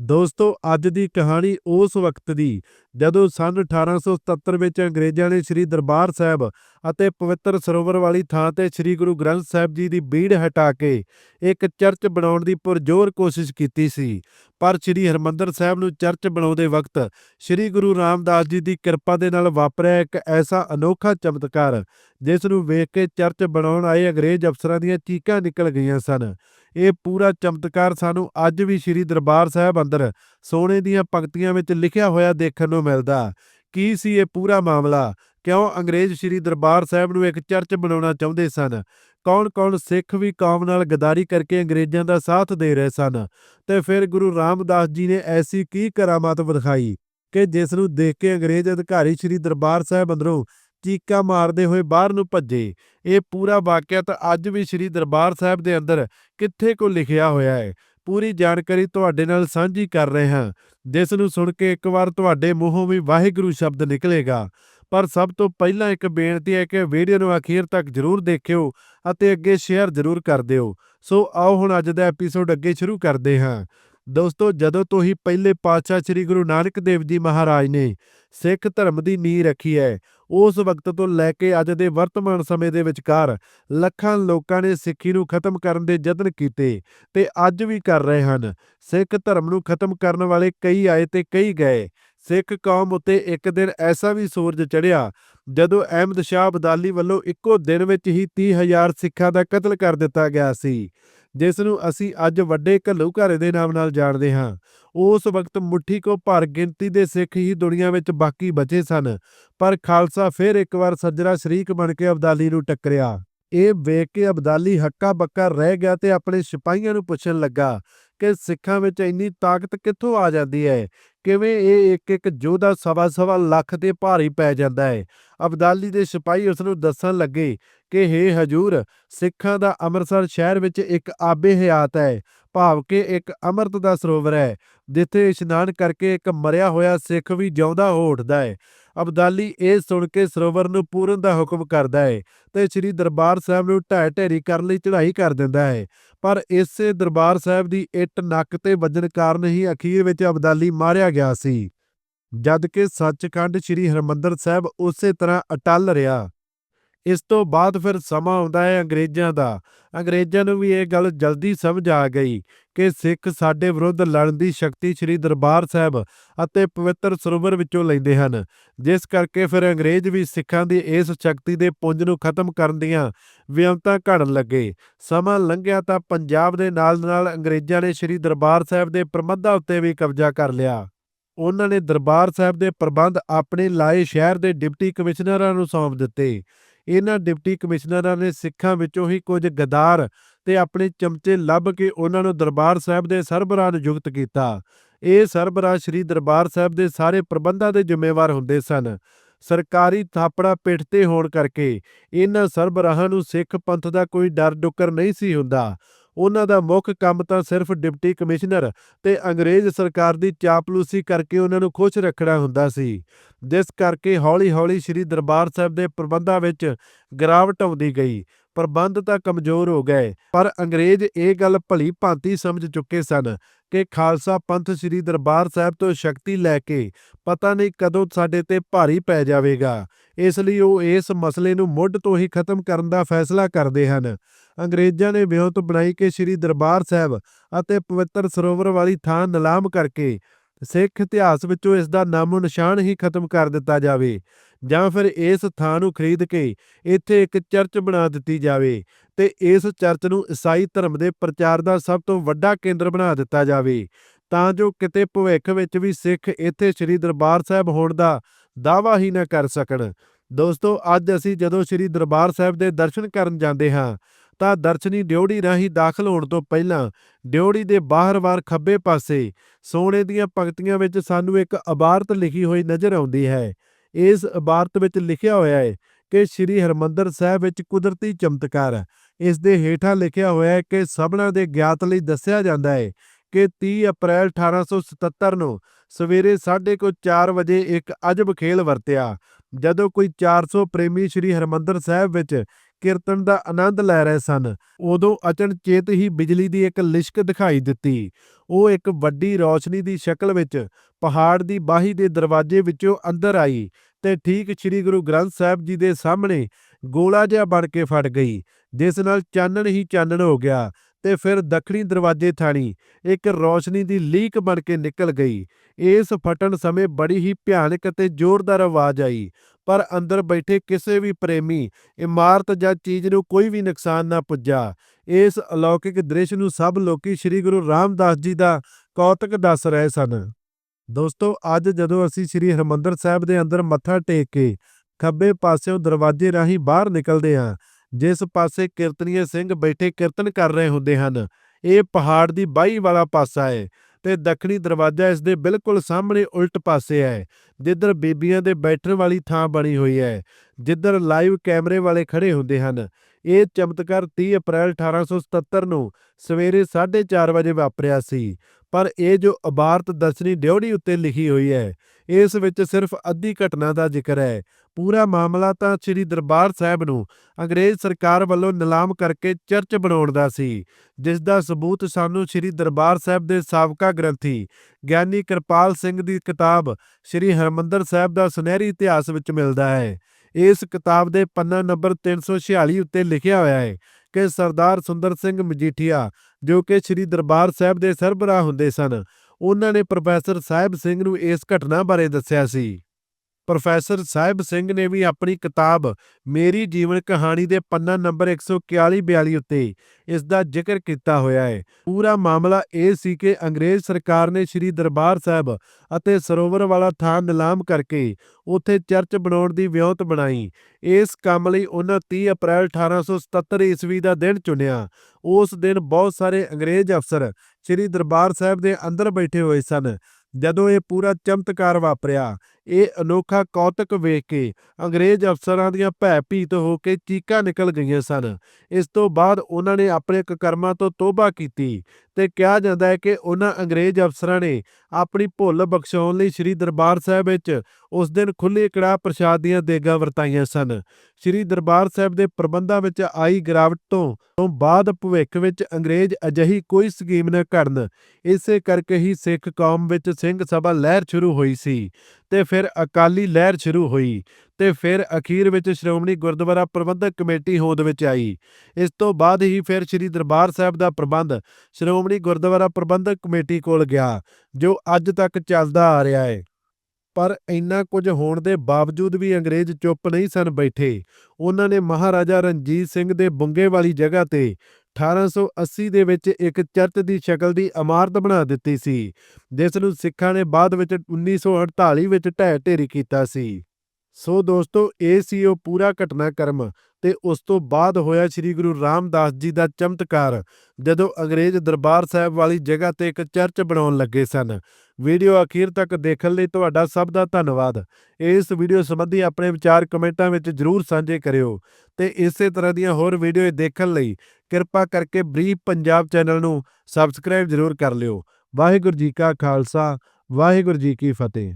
ਦੋਸਤੋ, ਅੱਜ ਦੀ ਕਹਾਣੀ ਉਸ ਵਕਤ ਦੀ, ਜਦੋਂ ਸੰਨ 1877 ਵਿੱਚ ਅੰਗਰੇਜ਼ਾਂ ਨੇ ਸ੍ਰੀ ਦਰਬਾਰ ਸਾਹਿਬ ਅਤੇ ਪਵਿੱਤਰ ਸਰੋਵਰ ਵਾਲੀ ਥਾਂ ਤੇ ਸ੍ਰੀ ਗੁਰੂ ਗ੍ਰੰਥ ਸਾਹਿਬ ਜੀ ਦੀ ਬੀੜ ਹਟਾ ਕੇ ਇੱਕ ਚਰਚ ਬਣਾਉਣ ਦੀ ਪੁਰਜ਼ੋਰ ਕੋਸ਼ਿਸ਼ ਕੀਤੀ ਸੀ। ਪਰ ਸ੍ਰੀ ਹਰਮੰਦਰ ਸਾਹਿਬ ਨੂੰ ਚਰਚ ਬਣਾਉਂਦੇ ਵਕਤ ਸ੍ਰੀ ਗੁਰੂ ਰਾਮਦਾਸ ਜੀ ਦੀ ਕਿਰਪਾ ਦੇ ਨਾਲ ਵਾਪਰਿਆ ਇੱਕ ਐਸਾ ਅਨੋਖਾ ਚਮਤਕਾਰ, ਜਿਸ ਨੂੰ ਵੇਖ ਕੇ ਚਰਚ ਬਣਾਉਣ ਆਏ ਅੰਗਰੇਜ਼ ਅਫਸਰਾਂ ਦੀਆਂ ਚੀਕਾਂ ਨਿਕਲ ਗਈਆਂ ਸਨ। ਇਹ ਪੂਰਾ ਚਮਤਕਾਰ ਸਾਨੂੰ ਅੱਜ ਵੀ ਸ੍ਰੀ ਦਰਬਾਰ ਸਾਹਿਬ ਅੰਦਰ ਸੋਨੇ ਦੀਆਂ ਪੰਕਤੀਆਂ ਵਿੱਚ ਲਿਖਿਆ ਹੋਇਆ ਦੇਖਣ ਨੂੰ ਮਿਲਦਾ। ਕੀ ਸੀ ਇਹ ਪੂਰਾ ਮਾਮਲਾ? ਕਿਉਂ ਅੰਗਰੇਜ਼ ਸ੍ਰੀ ਦਰਬਾਰ ਸਾਹਿਬ ਨੂੰ ਇੱਕ ਚਰਚ ਬਣਾਉਣਾ ਚਾਹੁੰਦੇ ਸਨ? ਕੌਣ-ਕੌਣ ਸਿੱਖ ਵੀ ਕੌਮ ਨਾਲ ਗਦਾਰੀ ਕਰਕੇ ਅੰਗਰੇਜ਼ਾਂ ਦਾ ਸਾਥ ਦੇ ਰਹੇ ਸਨ? ਤੇ ਫਿਰ ਗੁਰੂ ਰਾਮਦਾਸ ਜੀ ਨੇ ਐਸੀ ਕੀ ਕਰਾਮਾਤ ਵਿਖਾਈ ਕਿ ਜਿਸ ਨੂੰ ਦੇਖ ਕੇ ਅੰਗਰੇਜ਼ ਅਧਿਕਾਰੀ ਸ੍ਰੀ ਦਰਬਾਰ ਸਾਹਿਬ ਅੰਦਰੋਂ ਚੀਕਾਂ ਮਾਰਦੇ ਹੋਏ ਬਾਹਰ ਨੂੰ ਭੱਜੇ। ਇਹ ਪੂਰਾ ਵਾਕਿਆ ਤਾਂ ਅੱਜ ਵੀ ਸ੍ਰੀ ਦਰਬਾਰ ਸਾਹਿਬ ਦੇ ਅੰਦਰ ਕਿੱਥੇ ਕੋ ਲਿਖਿਆ ਹੋਇਆ ਹੈ। ਪੂਰੀ ਜਾਣਕਾਰੀ ਤੁਹਾਡੇ ਨਾਲ ਸਾਂਝੀ ਕਰ ਰਹੇ ਹਾਂ। ਜਿਸ ਨੂੰ ਸੁਣ ਕੇ ਇੱਕ ਵਾਰ ਤੁਹਾਡੇ ਮੂੰਹੋਂ ਵੀ ਵਾਹਿਗੁਰੂ ਸ਼ਬਦ ਨਿਕਲੇਗਾ। ਪਰ ਸਭ ਤੋਂ ਪਹਿਲਾਂ ਇੱਕ ਬੇਨਤੀ ਹੈ ਕਿ ਵੀਡੀਓ ਨੂੰ ਅਖੀਰ ਤੱਕ ਜ਼ਰੂਰ ਦੇਖਿਓ ਅਤੇ ਅੱਗੇ ਸ਼ੇਅਰ ਜ਼ਰੂਰ ਕਰ ਦਿਓ। ਸੋ ਆਓ ਹੁਣ ਅੱਜ ਦਾ ਐਪੀਸੋਡ ਅੱਗੇ ਸ਼ੁਰੂ ਕਰਦੇ ਹਾਂ। ਦੋਸਤੋ, ਜਦੋਂ ਤੋਂ ਹੀ ਪਹਿਲੇ ਪਾਤਸ਼ਾਹ ਸ੍ਰੀ ਗੁਰੂ ਨਾਨਕ ਦੇਵ ਜੀ ਮਹਾਰਾਜ ਨੇ ਸਿੱਖ ਧਰਮ ਦੀ ਨੀਂਹ ਰੱਖੀ ਹੈ, ਉਸ ਵਕਤ ਤੋਂ ਲੈ ਕੇ ਅੱਜ ਦੇ ਵਰਤਮਾਨ ਸਮੇਂ ਦੇ ਵਿਚਕਾਰ ਲੱਖਾਂ ਲੋਕਾਂ ਨੇ ਸਿੱਖੀ ਨੂੰ ਖਤਮ ਕਰਨ ਦੇ ਯਤਨ ਕੀਤੇ ਤੇ ਅੱਜ ਵੀ ਕਰ ਰਹੇ ਹਨ। ਸਿੱਖ ਧਰਮ ਨੂੰ ਖਤਮ ਕਰਨ ਵਾਲੇ ਕਈ ਆਏ ਤੇ ਕਈ ਗਏ। ਸਿੱਖ ਕੌਮ ਉੱਤੇ ਇੱਕ ਦਿਨ ਐਸਾ ਵੀ ਸੂਰਜ ਚੜ੍ਹਿਆ, ਜਦੋਂ ਅਹਿਮਦ ਸ਼ਾਹ ਅਬਦਾਲੀ ਵੱਲੋਂ ਇੱਕੋ ਦਿਨ ਵਿੱਚ ਹੀ 30000 ਸਿੱਖਾਂ ਦਾ ਕਤਲ ਕਰ ਦਿੱਤਾ ਗਿਆ ਸੀ। ਜਿਸ ਨੂੰ ਅਸੀਂ ਅੱਜ ਵੱਡੇ ਘੱਲੂਘਾਰੇ ਦੇ ਨਾਮ ਨਾਲ ਜਾਣਦੇ ਹਾਂ। ਉਸ ਵਕਤ ਮੁੱਠੀ ਕੋ ਭਰ ਗਿਣਤੀ ਦੇ ਸਿੱਖ ਹੀ ਦੁਨੀਆ ਵਿੱਚ ਬਾਕੀ ਬਚੇ ਸਨ, ਪਰ ਖਾਲਸਾ ਫਿਰ ਇੱਕ ਵਾਰ ਸੱਜਰਾ ਸ਼ਰੀਕ ਬਣ ਕੇ ਅਬਦਾਲੀ ਨੂੰ ਟੱਕਰਿਆ। ਇਹ ਵੇਖ ਕੇ ਅਬਦਾਲੀ ਹੱਕਾ ਬੱਕਾ ਰਹਿ ਗਿਆ ਤੇ ਆਪਣੇ ਸਿਪਾਹੀਆਂ ਨੂੰ ਪੁੱਛਣ ਲੱਗਾ ਕਿ ਸਿੱਖਾਂ ਵਿੱਚ ਇੰਨੀ ਤਾਕਤ ਕਿੱਥੋਂ ਆ ਜਾਂਦੀ ਹੈ? ਕਿਵੇਂ ਇਹ ਇੱਕ ਇੱਕ ਯੋਧਾ ਸਵਾ ਸਵਾ ਲੱਖ ਤੇ ਭਾਰੀ ਪੈ ਜਾਂਦਾ ਹੈ? ਅਬਦਾਲੀ ਦੇ ਸਿਪਾਹੀ ਉਸ ਨੂੰ ਦੱਸਣ ਲੱਗੇ ਕਿ, ਹੇ ਹਜੂਰ, ਸਿੱਖਾਂ ਦਾ ਅੰਮ੍ਰਿਤਸਰ ਸ਼ਹਿਰ ਵਿੱਚ ਇੱਕ ਆਬੇ ਹਯਾਤ ਹੈ, ਭਾਵ ਕਿ ਇੱਕ ਅੰਮ੍ਰਿਤ ਦਾ ਸਰੋਵਰ ਹੈ, ਜਿੱਥੇ ਇਸ਼ਨਾਨ ਕਰਕੇ ਇੱਕ ਮਰਿਆ ਹੋਇਆ ਸਿੱਖ ਵੀ ਜਿਉਂਦਾ ਹੋ ਉੱਠਦਾ ਹੈ। ਅਬਦਾਲੀ ਇਹ ਸੁਣ ਕੇ ਸਰੋਵਰ ਨੂੰ ਪੂਰਨ ਦਾ ਹੁਕਮ ਕਰਦਾ ਹੈ ਤੇ ਸ੍ਰੀ ਦਰਬਾਰ ਸਾਹਿਬ ਨੂੰ ਢਹਿ ਢੇਰੀ ਕਰਨ ਲਈ ਚੜ੍ਹਾਈ ਕਰ ਦਿੰਦਾ ਹੈ। ਪਰ ਇਸੇ ਦਰਬਾਰ ਸਾਹਿਬ ਦੀ ਇੱਟ ਨੱਕ ਤੇ ਵੱਜਣ ਕਾਰਨ ਹੀ ਅਖੀਰ ਵਿੱਚ ਅਬਦਾਲੀ ਮਾਰਿਆ ਗਿਆ ਸੀ। ਜਦ ਕਿ ਸੱਚਖੰਡ ਸ੍ਰੀ ਹਰਮੰਦਰ ਸਾਹਿਬ ਉਸੇ ਤਰ੍ਹਾਂ ਅਟਲ ਰਿਹਾ। ਇਸ ਤੋਂ ਬਾਅਦ ਫਿਰ ਸਮਾਂ ਆਉਂਦਾ ਹੈ ਅੰਗਰੇਜ਼ਾਂ ਦਾ। ਅੰਗਰੇਜ਼ਾਂ ਨੂੰ ਵੀ ਇਹ ਗੱਲ ਜਲਦੀ ਸਮਝ ਆ ਗਈ ਕਿ ਸਿੱਖ ਸਾਡੇ ਵਿਰੁੱਧ ਲੜਨ ਦੀ ਸ਼ਕਤੀ ਸ੍ਰੀ ਦਰਬਾਰ ਸਾਹਿਬ ਅਤੇ ਪਵਿੱਤਰ ਸਰੋਵਰ ਵਿੱਚੋਂ ਲੈਂਦੇ ਹਨ। ਜਿਸ ਕਰਕੇ ਫਿਰ ਅੰਗਰੇਜ਼ ਵੀ ਸਿੱਖਾਂ ਦੀ ਇਸ ਸ਼ਕਤੀ ਦੇ ਪੁੰਜ ਨੂੰ ਖਤਮ ਕਰਨ ਦੀਆਂ ਵਿਅੰਤਾਂ ਘੜਨ ਲੱਗੇ। ਸਮਾਂ ਲੰਘਿਆ ਤਾਂ ਪੰਜਾਬ ਦੇ ਨਾਲ-ਨਾਲ ਅੰਗਰੇਜ਼ਾਂ ਨੇ ਸ੍ਰੀ ਦਰਬਾਰ ਸਾਹਿਬ ਦੇ ਪ੍ਰਬੰਧਾਂ ਉੱਤੇ ਵੀ ਕਬਜ਼ਾ ਕਰ ਲਿਆ। ਉਹਨਾਂ ਨੇ ਦਰਬਾਰ ਸਾਹਿਬ ਦੇ ਪ੍ਰਬੰਧ ਆਪਣੇ ਲਾਏ ਸ਼ਹਿਰ ਦੇ ਡਿਪਟੀ ਕਮਿਸ਼ਨਰਾਂ ਨੂੰ ਸੌਂਪ ਦਿੱਤੇ। ਇਹਨਾਂ ਡਿਪਟੀ ਕਮਿਸ਼ਨਰਾਂ ਨੇ ਸਿੱਖਾਂ ਵਿੱਚੋਂ ਹੀ ਕੁਝ ਗਦਾਰ ਤੇ ਆਪਣੇ ਚਮਚੇ ਲੱਭ ਕੇ ਉਹਨਾਂ ਨੂੰ ਦਰਬਾਰ ਸਾਹਿਬ ਦੇ ਸਰਬਰਾਹ ਨਿਯੁਕਤ ਕੀਤਾ। ਇਹ ਸਰਬਰਾਹ ਸ੍ਰੀ ਦਰਬਾਰ ਸਾਹਿਬ ਦੇ ਸਾਰੇ ਪ੍ਰਬੰਧਾਂ ਦੇ ਜ਼ਿੰਮੇਵਾਰ ਹੁੰਦੇ ਸਨ। ਸਰਕਾਰੀ ਥਾਪੜਾ ਪਿੱਠ ਤੇ ਹੋਣ ਕਰਕੇ ਇਹਨਾਂ ਸਰਬਰਾਹਾਂ ਨੂੰ ਸਿੱਖ ਪੰਥ ਦਾ ਕੋਈ ਡਰ ਡੁੱਕਰ ਨਹੀਂ ਸੀ ਹੁੰਦਾ। ਉਹਨਾਂ ਦਾ ਮੁੱਖ ਕੰਮ ਤਾਂ ਸਿਰਫ ਡਿਪਟੀ ਕਮਿਸ਼ਨਰ ਤੇ ਅੰਗਰੇਜ਼ ਸਰਕਾਰ ਦੀ ਚਾਪਲੂਸੀ ਕਰਕੇ ਉਹਨਾਂ ਨੂੰ ਖੁਸ਼ ਰੱਖਣਾ ਹੁੰਦਾ ਸੀ। ਜਿਸ ਕਰਕੇ ਹੌਲੀ-ਹੌਲੀ ਸ੍ਰੀ ਦਰਬਾਰ ਸਾਹਿਬ ਦੇ ਪ੍ਰਬੰਧਾਂ ਵਿੱਚ ਗਿਰਾਵਟ ਆਉਂਦੀ ਗਈ। ਪ੍ਰਬੰਧ ਤਾਂ ਕਮਜ਼ੋਰ ਹੋ ਗਏ, ਪਰ ਅੰਗਰੇਜ਼ ਇਹ ਗੱਲ ਭਲੀ ਭਾਂਤੀ ਸਮਝ ਚੁੱਕੇ ਸਨ ਕਿ ਖਾਲਸਾ ਪੰਥ ਸ੍ਰੀ ਦਰਬਾਰ ਸਾਹਿਬ ਤੋਂ ਸ਼ਕਤੀ ਲੈ ਕੇ ਪਤਾ ਨਹੀਂ ਕਦੋਂ ਸਾਡੇ ਤੇ ਭਾਰੀ ਪੈ ਜਾਵੇਗਾ। ਇਸ ਲਈ ਉਹ ਇਸ ਮਸਲੇ ਨੂੰ ਮੁੱਢ ਤੋਂ ਹੀ ਖਤਮ ਕਰਨ ਦਾ ਫੈਸਲਾ ਕਰਦੇ ਹਨ। ਅੰਗਰੇਜ਼ਾਂ ਨੇ ਵਿਉਂਤ ਬਣਾਈ ਕਿ ਸ੍ਰੀ ਦਰਬਾਰ ਸਾਹਿਬ ਅਤੇ ਪਵਿੱਤਰ ਸਰੋਵਰ ਵਾਲੀ ਥਾਂ ਨਿਲਾਮ ਕਰਕੇ ਸਿੱਖ ਇਤਿਹਾਸ ਵਿੱਚੋਂ ਇਸ ਦਾ ਨਾਮੋ ਨਿਸ਼ਾਨ ਹੀ ਖਤਮ ਕਰ ਦਿੱਤਾ ਜਾਵੇ ਜਾਂ ਫਿਰ ਇਸ ਥਾਂ ਨੂੰ ਖਰੀਦ ਕੇ ਇੱਥੇ ਇੱਕ ਚਰਚ ਬਣਾ ਦਿੱਤੀ ਜਾਵੇ ਤੇ ਇਸ ਚਰਚ ਨੂੰ ਈਸਾਈ ਧਰਮ ਦੇ ਪ੍ਰਚਾਰ ਦਾ ਸਭ ਤੋਂ ਵੱਡਾ ਕੇਂਦਰ ਬਣਾ ਦਿੱਤਾ ਜਾਵੇ। ਤਾਂ ਜੋ ਕਿਤੇ ਭਵਿੱਖ ਵਿੱਚ ਵੀ ਸਿੱਖ ਇੱਥੇ ਸ੍ਰੀ ਦਰਬਾਰ ਸਾਹਿਬ ਹੋਣ ਦਾ ਦਾਅਵਾ ਹੀ ਨਾ ਕਰ ਸਕਣ। ਦੋਸਤੋ, ਅੱਜ ਅਸੀਂ ਜਦੋਂ ਸ੍ਰੀ ਦਰਬਾਰ ਸਾਹਿਬ ਦੇ ਦਰਸ਼ਨ ਕਰਨ ਜਾਂਦੇ ਹਾਂ ਤਾਂ ਦਰਸ਼ਨੀ ਡਿਉੜੀ ਰਾਹੀਂ ਦਾਖਲ ਹੋਣ ਤੋਂ ਪਹਿਲਾਂ ਡਿਉੜੀ ਦੇ ਬਾਹਰ-ਬਾਹਰ ਖੱਬੇ ਪਾਸੇ ਸੋਨੇ ਦੀਆਂ ਪੰਕਤੀਆਂ ਵਿੱਚ ਸਾਨੂੰ ਇੱਕ ਇਬਾਰਤ ਲਿਖੀ ਹੋਈ ਨਜ਼ਰ ਆਉਂਦੀ ਹੈ। ਇਸ ਇਬਾਰਤ ਵਿੱਚ ਲਿਖਿਆ ਹੋਇਆ ਹੈ ਕਿ ਸ੍ਰੀ ਹਰਮੰਦਰ ਸਾਹਿਬ ਵਿੱਚ ਕੁਦਰਤੀ ਚਮਤਕਾਰ, ਇਸ ਦੇ ਹੇਠਾਂ ਲਿਖਿਆ ਹੋਇਆ ਹੈ ਕਿ ਸਭਨਾਂ ਦੇ ਗਿਆਤ ਲਈ ਦੱਸਿਆ ਜਾਂਦਾ ਹੈ ਕਿ 30 ਅਪ੍ਰੈਲ 1877 ਨੂੰ ਸਵੇਰੇ 4:30 ਵਜੇ ਇੱਕ ਅਜਬ ਖੇਲ ਵਰਤਿਆ, ਜਦੋਂ ਕੋਈ 400 ਪ੍ਰੇਮੀ ਸ੍ਰੀ ਹਰਮੰਦਰ ਸਾਹਿਬ ਵਿੱਚ ਕੀਰਤਨ ਦਾ ਆਨੰਦ ਲੈ ਰਹੇ ਸਨ। ਉਦੋਂ ਅਚਨਚੇਤ ਹੀ ਬਿਜਲੀ ਦੀ ਇੱਕ ਲਿਸ਼ਕ ਦਿਖਾਈ ਦਿੱਤੀ। ਉਹ ਇੱਕ ਵੱਡੀ ਰੌਸ਼ਨੀ ਦੀ ਸ਼ਕਲ ਵਿੱਚ ਪਹਾੜ ਦੀ ਬਾਹੀ ਦੇ ਦਰਵਾਜ਼ੇ ਵਿੱਚੋਂ ਅੰਦਰ ਆਈ ਤੇ ਠੀਕ ਸ੍ਰੀ ਗੁਰੂ ਗ੍ਰੰਥ ਸਾਹਿਬ ਜੀ ਦੇ ਸਾਹਮਣੇ ਗੋਲਾ ਜਿਹਾ ਬਣ ਕੇ ਫਟ ਗਈ, ਜਿਸ ਨਾਲ ਚਾਨਣ ਹੀ ਚਾਨਣ ਹੋ ਗਿਆ। ਤੇ ਫਿਰ ਦੱਖਣੀ ਦਰਵਾਜ਼ੇ ਥਾਣੀ ਇੱਕ ਰੌਸ਼ਨੀ ਦੀ ਲੀਕ ਬਣ ਕੇ ਨਿਕਲ ਗਈ। ਇਸ ਫਟਣ ਸਮੇਂ ਬੜੀ ਹੀ ਭਿਆਨਕ ਅਤੇ ਜ਼ੋਰਦਾਰ ਆਵਾਜ਼ ਆਈ, ਪਰ ਅੰਦਰ ਬੈਠੇ ਕਿਸੇ ਵੀ ਪ੍ਰੇਮੀ, ਇਮਾਰਤ ਜਾਂ ਚੀਜ਼ ਨੂੰ ਕੋਈ ਵੀ ਨੁਕਸਾਨ ਨਾ ਪੁੱਜਾ। ਇਸ ਅਲੌਕਿਕ ਦ੍ਰਿਸ਼ ਨੂੰ ਸਭ ਲੋਕੀ ਸ੍ਰੀ ਗੁਰੂ ਰਾਮਦਾਸ ਜੀ ਦਾ ਕੌਤਕ ਦੱਸ ਰਹੇ ਸਨ। ਦੋਸਤੋ, ਅੱਜ ਜਦੋਂ ਅਸੀਂ ਸ੍ਰੀ ਹਰਮੰਦਰ ਸਾਹਿਬ ਦੇ ਅੰਦਰ ਮੱਥਾ ਟੇਕ ਕੇ ਖੱਬੇ ਪਾਸਿਓਂ ਦਰਵਾਜ਼ੇ ਰਾਹੀਂ ਬਾਹਰ ਨਿਕਲਦੇ ਹਾਂ ਜਿਸ ਪਾਸੇ ਕੀਰਤਨੀਏ ਸਿੰਘ ਬੈਠੇ ਕੀਰਤਨ ਕਰ ਰਹੇ ਹੁੰਦੇ ਹਨ, ਇਹ ਪਹਾੜ ਦੀ ਬਾਹੀ ਵਾਲਾ ਪਾਸਾ ਹੈ ਤੇ ਦੱਖਣੀ ਦਰਵਾਜ਼ਾ ਇਸ ਦੇ ਬਿਲਕੁਲ ਸਾਹਮਣੇ ਉਲਟ ਪਾਸੇ ਹੈ ਜਿੱਧਰ ਬੀਬੀਆਂ ਦੇ ਬੈਠਣ ਵਾਲੀ ਥਾਂ ਬਣੀ ਹੋਈ ਹੈ ਜਿੱਧਰ ਲਾਈਵ ਕੈਮਰੇ ਵਾਲੇ ਖੜੇ ਹੁੰਦੇ ਹਨ। ਇਹ ਚਮਤਕਾਰ 30 ਅਪ੍ਰੈਲ 1877 ਨੂੰ ਸਵੇਰੇ 4:30 ਵਜੇ ਵਾਪਰਿਆ ਸੀ। ਪਰ ਇਹ ਜੋ ਇਬਾਰਤ ਦਰਸ਼ਨੀ ਡਿਉੜੀ ਉੱਤੇ ਲਿਖੀ ਹੋਈ ਹੈ, ਇਸ ਵਿੱਚ ਸਿਰਫ ਅੱਧੀ ਘਟਨਾ ਦਾ ਜ਼ਿਕਰ ਹੈ। ਪੂਰਾ ਮਾਮਲਾ ਤਾਂ ਸ੍ਰੀ ਦਰਬਾਰ ਸਾਹਿਬ ਨੂੰ ਅੰਗਰੇਜ਼ ਸਰਕਾਰ ਵੱਲੋਂ ਨਿਲਾਮ ਕਰਕੇ ਚਰਚ ਬਣਾਉਣ ਦਾ ਸੀ, ਜਿਸ ਦਾ ਸਬੂਤ ਸਾਨੂੰ ਸ੍ਰੀ ਦਰਬਾਰ ਸਾਹਿਬ ਦੇ ਸਾਬਕਾ ਗ੍ਰੰਥੀ ਗਿਆਨੀ ਕਿਰਪਾਲ ਸਿੰਘ ਦੀ ਕਿਤਾਬ ਸ੍ਰੀ ਹਰਮੰਦਰ ਸਾਹਿਬ ਦਾ ਸੁਨਹਿਰੀ ਇਤਿਹਾਸ ਵਿੱਚ ਮਿਲਦਾ ਹੈ। ਇਸ ਕਿਤਾਬ ਦੇ ਪੰਨਾ ਨੰਬਰ 346 ਉੱਤੇ ਲਿਖਿਆ ਹੋਇਆ ਹੈ ਕਿ ਸਰਦਾਰ ਸੁੰਦਰ ਸਿੰਘ ਮਜੀਠੀਆ, ਜੋ ਕਿ ਸ੍ਰੀ ਦਰਬਾਰ ਸਾਹਿਬ ਦੇ ਸਰਬਰਾਹ ਹੁੰਦੇ ਸਨ। ਉਹਨਾਂ ਨੇ ਪ੍ਰੋਫੈਸਰ ਸਾਹਿਬ ਸਿੰਘ ਨੂੰ ਇਸ ਘਟਨਾ ਬਾਰੇ ਦੱਸਿਆ ਸੀ। ਪ੍ਰੋਫੈਸਰ ਸਾਹਿਬ ਸਿੰਘ ਨੇ ਵੀ ਆਪਣੀ ਕਿਤਾਬ ਮੇਰੀ ਜੀਵਨ ਕਹਾਣੀ ਦੇ ਪੰਨਾ ਨੰਬਰ 141-42 ਉੱਤੇ ਇਸ ਦਾ ਜ਼ਿਕਰ ਕੀਤਾ ਹੋਇਆ ਹੈ। ਪੂਰਾ ਮਾਮਲਾ ਇਹ ਸੀ ਕਿ ਅੰਗਰੇਜ਼ ਸਰਕਾਰ ਨੇ ਸ੍ਰੀ ਦਰਬਾਰ ਸਾਹਿਬ ਅਤੇ ਸਰੋਵਰ ਵਾਲਾ ਥਾਂ ਨਿਲਾਮ ਕਰਕੇ ਉੱਥੇ ਚਰਚ ਬਣਾਉਣ ਦੀ ਵਿਉਂਤ ਬਣਾਈ। ਇਸ ਕੰਮ ਲਈ ਉਹਨਾਂ 30 ਅਪ੍ਰੈਲ 1877 ਈਸਵੀ ਦਾ ਦਿਨ ਚੁਣਿਆ। ਉਸ ਦਿਨ ਬਹੁਤ ਸਾਰੇ ਅੰਗਰੇਜ਼ ਅਫਸਰ ਸ੍ਰੀ ਦਰਬਾਰ ਸਾਹਿਬ ਦੇ ਅੰਦਰ ਬੈਠੇ ਹੋਏ ਸਨ। ਜਦੋਂ ਇਹ ਪੂਰਾ ਚਮਤਕਾਰ ਵਾਪਰਿਆ, ਇਹ ਅਨੋਖਾ ਕੌਤਕ ਵੇਖ ਕੇ ਅੰਗਰੇਜ਼ ਅਫਸਰਾਂ ਦੀਆਂ ਭੈ ਭੀਤ ਹੋ ਕੇ ਚੀਕਾਂ ਨਿਕਲ ਗਈਆਂ ਸਨ। ਇਸ ਤੋਂ ਬਾਅਦ ਉਹਨਾਂ ਨੇ ਆਪਣੇ ਕਰਮਾਂ ਤੋਂ ਤੋਬਾ ਕੀਤੀ। ਤੇ ਕਿਹਾ ਜਾਂਦਾ ਹੈ ਕਿ ਉਹਨਾਂ ਅੰਗਰੇਜ਼ ਅਫਸਰਾਂ ਨੇ ਆਪਣੀ ਭੁੱਲ ਬਖਸ਼ਾਉਣ ਲਈ ਸ੍ਰੀ ਦਰਬਾਰ ਸਾਹਿਬ ਵਿੱਚ ਉਸ ਦਿਨ ਖੁੱਲੇ ਕੜਾਹ ਪ੍ਰਸ਼ਾਦ ਦੀਆਂ ਦੇਗਾਂ ਵਰਤਾਈਆਂ ਸਨ। ਸ੍ਰੀ ਦਰਬਾਰ ਸਾਹਿਬ ਦੇ ਪ੍ਰਬੰਧਾਂ ਵਿੱਚ ਆਈ ਗਿਰਾਵਟ ਤੋਂ ਬਾਅਦ ਭਵਿੱਖ ਵਿੱਚ ਅੰਗਰੇਜ਼ ਅਜਿਹੀ ਕੋਈ ਸਕੀਮ ਨਾ ਕਰਨ ਇਸੇ ਕਰਕੇ ਹੀ ਸਿੱਖ ਕੌਮ ਵਿੱਚ ਸਿੰਘ ਸਭਾ ਲਹਿਰ ਸ਼ੁਰੂ ਹੋਈ ਸੀ। ਤੇ ਫਿਰ ਅਕਾਲੀ ਲਹਿਰ ਸ਼ੁਰੂ ਹੋਈ ਤੇ ਫਿਰ ਅਖੀਰ ਵਿੱਚ ਸ਼੍ਰੋਮਣੀ ਗੁਰਦੁਆਰਾ ਪ੍ਰਬੰਧਕ ਕਮੇਟੀ ਹੋਂਦ ਵਿੱਚ ਆਈ। ਇਸ ਤੋਂ ਬਾਅਦ ਹੀ ਫਿਰ ਸ੍ਰੀ ਦਰਬਾਰ ਸਾਹਿਬ ਦਾ ਪ੍ਰਬੰਧ ਸ਼੍ਰੋਮਣੀ ਗੁਰਦੁਆਰਾ ਪ੍ਰਬੰਧਕ ਕਮੇਟੀ ਕੋਲ ਗਿਆ, ਜੋ ਅੱਜ ਤੱਕ ਚੱਲਦਾ ਆ ਰਿਹਾ ਹੈ ਪਰ ਇੰਨਾ ਕੁਝ ਹੋਣ ਦੇ ਬਾਵਜੂਦ ਵੀ ਅੰਗਰੇਜ਼ ਚੁੱਪ ਨਹੀਂ ਸਨ ਬੈਠੇ। ਉਹਨਾਂ ਨੇ ਮਹਾਰਾਜਾ ਰਣਜੀਤ ਸਿੰਘ ਦੇ ਬੁੰਗੇ ਵਾਲੀ ਜਗ੍ਹਾ ਤੇ 1880 ਦੇ ਵਿੱਚ ਇੱਕ ਚਰਚ ਦੀ ਸ਼ਕਲ ਦੀ ਇਮਾਰਤ ਬਣਾ ਦਿੱਤੀ ਸੀ, ਜਿਸ ਨੂੰ ਸਿੱਖਾਂ ਨੇ ਬਾਅਦ ਵਿੱਚ 1948 ਵਿੱਚ ਢਹਿ ਢੇਰੀ ਕੀਤਾ ਸੀ। ਸੋ ਦੋਸਤੋ, ਇਹ ਸੀ ਉਹ ਪੂਰਾ ਘਟਨਾਕ੍ਰਮ ਤੇ ਉਸ ਤੋਂ ਬਾਅਦ ਹੋਇਆ ਸ੍ਰੀ ਗੁਰੂ ਰਾਮਦਾਸ ਜੀ ਦਾ ਚਮਤਕਾਰ, ਜਦੋਂ ਅੰਗਰੇਜ਼ ਦਰਬਾਰ ਸਾਹਿਬ ਵਾਲੀ ਜਗ੍ਹਾ ਤੇ ਇੱਕ ਚਰਚ ਬਣਾਉਣ ਲੱਗੇ ਸਨ। ਵੀਡੀਓ ਅਖੀਰ ਤੱਕ ਦੇਖਣ ਲਈ ਤੁਹਾਡਾ ਸਭ ਦਾ ਧੰਨਵਾਦ। ਇਸ ਵੀਡੀਓ ਸੰਬੰਧੀ ਆਪਣੇ ਵਿਚਾਰ ਕਮੈਂਟਾਂ ਵਿੱਚ ਜਰੂਰ ਸਾਂਝੇ ਕਰਿਓ ਤੇ ਇਸੇ ਤਰ੍ਹਾਂ ਦੀਆਂ ਹੋਰ ਵੀਡੀਓ ਦੇਖਣ ਲਈ ਕਿਰਪਾ ਕਰਕੇ ਬਰੀਫ ਪੰਜਾਬ ਚੈਨਲ ਨੂੰ ਸਬਸਕ੍ਰਾਈਬ ਜਰੂਰ ਕਰ ਲਿਓ। ਵਾਹਿਗੁਰੂ ਜੀ ਕਾ ਖਾਲਸਾ, ਵਾਹਿਗੁਰੂ ਜੀ ਕੀ ਫਤਿਹ।